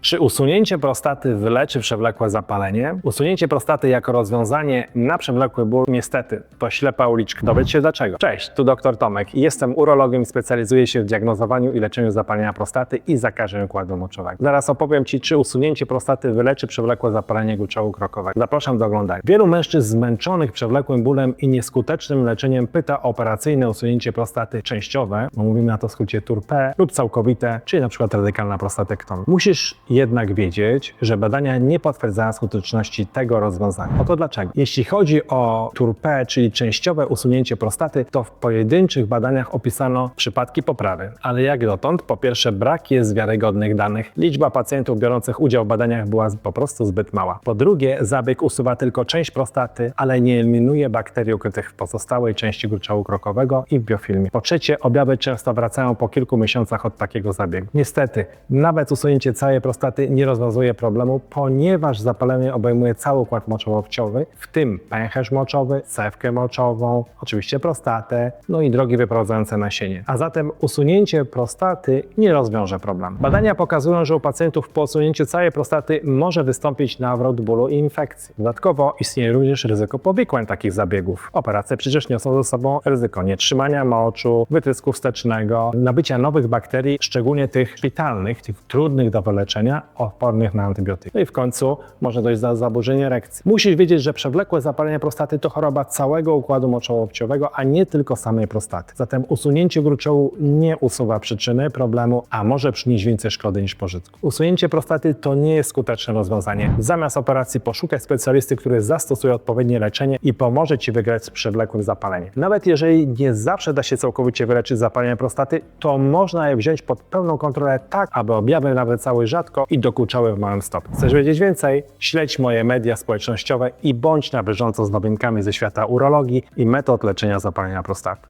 Czy usunięcie prostaty wyleczy przewlekłe zapalenie? Usunięcie prostaty jako rozwiązanie na przewlekły ból niestety to ślepa uliczka. Dowiedz się dlaczego. Cześć, tu dr Tomek jestem urologiem i specjalizuję się w diagnozowaniu i leczeniu zapalenia prostaty i zakażeń układu moczowego. Zaraz opowiem Ci, czy usunięcie prostaty wyleczy przewlekłe zapalenie gruczołu krokowego. Zapraszam do oglądania. Wielu mężczyzn zmęczonych przewlekłym bólem i nieskutecznym leczeniem pyta o operacyjne usunięcie prostaty częściowe, no mówimy na to w skrócie TURP, lub całkowite, czyli na przykład radykalna prostatektomia. Musisz jednak wiedzieć, że badania nie potwierdzają skuteczności tego rozwiązania. Oto dlaczego. Jeśli chodzi o TURP, czyli częściowe usunięcie prostaty, to w pojedynczych badaniach opisano przypadki poprawy. Ale jak dotąd, po pierwsze, brak jest wiarygodnych danych. Liczba pacjentów biorących udział w badaniach była po prostu zbyt mała. Po drugie, zabieg usuwa tylko część prostaty, ale nie eliminuje bakterii ukrytych w pozostałej części gruczołu krokowego i w biofilmie. Po trzecie, objawy często wracają po kilku miesiącach od takiego zabiegu. Niestety, nawet usunięcie całej prostaty nie rozwiązuje problemu, ponieważ zapalenie obejmuje cały układ moczowo-obciowy, w tym pęcherz moczowy, cewkę moczową, oczywiście prostatę, no i drogi wyprowadzające nasienie. A zatem usunięcie prostaty nie rozwiąże problemu. Badania pokazują, że u pacjentów po usunięciu całej prostaty może wystąpić nawrot bólu i infekcji. Dodatkowo istnieje również ryzyko powikłań takich zabiegów. Operacje przecież niosą ze sobą ryzyko nietrzymania moczu, wytrysku wstecznego, nabycia nowych bakterii, szczególnie tych szpitalnych, tych trudnych do wyleczenia, odpornych na antybiotyki. No i w końcu może dojść do zaburzenia erekcji. Musisz wiedzieć, że przewlekłe zapalenie prostaty to choroba całego układu moczowo-obciowego, a nie tylko samej prostaty. Zatem usunięcie gruczołu nie usuwa przyczyny problemu, a może przynieść więcej szkody niż pożytku. Usunięcie prostaty to nie jest skuteczne rozwiązanie. Zamiast operacji poszukaj specjalisty, który zastosuje odpowiednie leczenie i pomoże Ci wygrać z przewlekłym zapaleniem. Nawet jeżeli nie zawsze da się całkowicie wyleczyć zapalenie prostaty, to można je wziąć pod pełną kontrolę tak, aby objawy nawracały rzadko i dokuczały w małym stopniu. Chcesz wiedzieć więcej? Śledź moje media społecznościowe i bądź na bieżąco z nowinkami ze świata urologii i metod leczenia zapalenia prostaty.